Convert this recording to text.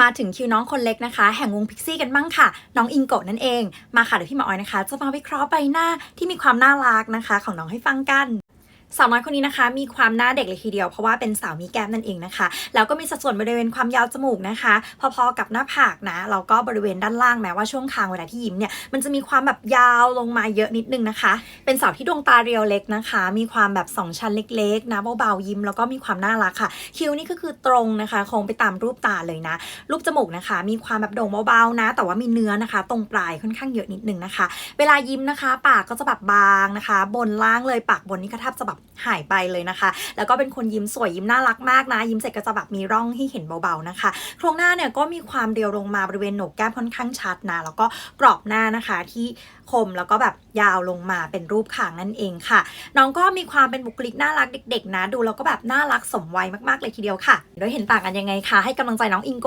มาถึงคิวน้องคนเล็กนะคะ แห่งวงพิกซี่กันบ้างค่ะ น้องอิงโกะนั่นเอง มาค่ะเดี๋ยวพี่หมอออยนะคะ จะมาวิเคราะห์ใบหน้าที่มีความน่ารักนะคะ ของน้องให้ฟังกันสาวน้อยคนนี้นะคะ มีความหน้าเด็กเลยทีเดียวเพราะว่าเป็นสาวมีแก้มนั่นเองนะคะ แล้วก็มีสัดส่วนบริเวณความยาวจมูกนะคะ พอๆกับหน้าผากนะแล้วก็บริเวณด้านล่างแม้ว่าช่วงคางเวลาที่ยิ้มเนี่ยมันจะมีความแบบยาวลงมาเยอะนิดนึงนะคะเป็นสาวที่ดวงตาเรียวเล็กนะคะ มีความแบบสองชั้นเล็กๆนะเบาๆยิ้มแล้วก็มีความน่ารักค่ะ คิ้วนี่ก็คือตรงนะคะคงไปตามรูปตาเลยนะ รูปจมูกนะคะ มีความแบบโด่งเบาๆนะ แต่ว่ามีเนื้อนะคะ ตรงปลายค่อนข้างเยอะนิดนึงนะคะ เวลายิ้มนะคะ ปากก็จะแบบบางนะคะ บนล่างเลยปากบนนี่ก็แทบจะแบบหายไปเลยนะคะ แล้วก็เป็นคนยิ้มสวยยิ้มน่ารักมากนะ ยิ้มเสร็จก็จะแบบมีร่องให้เห็นเบาๆนะคะ โครงหน้าเนี่ยก็มีความเรียวลงมาบริเวณโหนกแก้มค่อนข้างชัดนะ แล้วก็กรอบหน้านะคะที่ คม แล้วก็แบบยาวลงมาเป็นรูปขางนั่นเองค่ะ น้องก็มีความเป็นบุคลิกน่ารักเด็ก ๆ นะ ดูแล้วก็แบบน่ารักสมวัยมากๆเลยทีเดียวค่ะโดยเห็นต่างกันยังไงคะให้กำลังใจน้องอิงโก